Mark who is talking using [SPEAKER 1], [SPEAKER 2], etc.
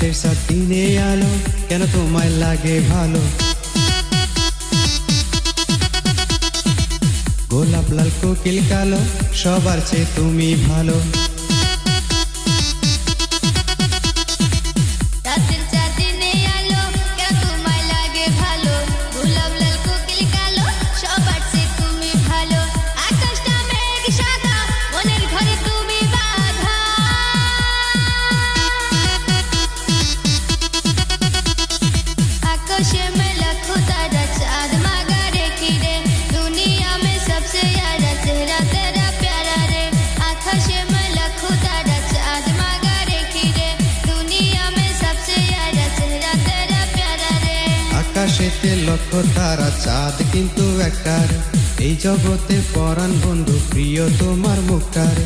[SPEAKER 1] দিনে চেয়ে তুমি ভালো।
[SPEAKER 2] আলো, কেন তোমায় লাগে ভালো? গোলাপ, লাল, কোকিল, কালো, সবার চেয়ে তুমি ভালো। আকাশটা মেঘ
[SPEAKER 1] আকাশেতে লক্ষ তারা চাঁদ কিন্তু একটার এই জগতে পরাণ বন্ধু প্রিয় তোমার মুখটার।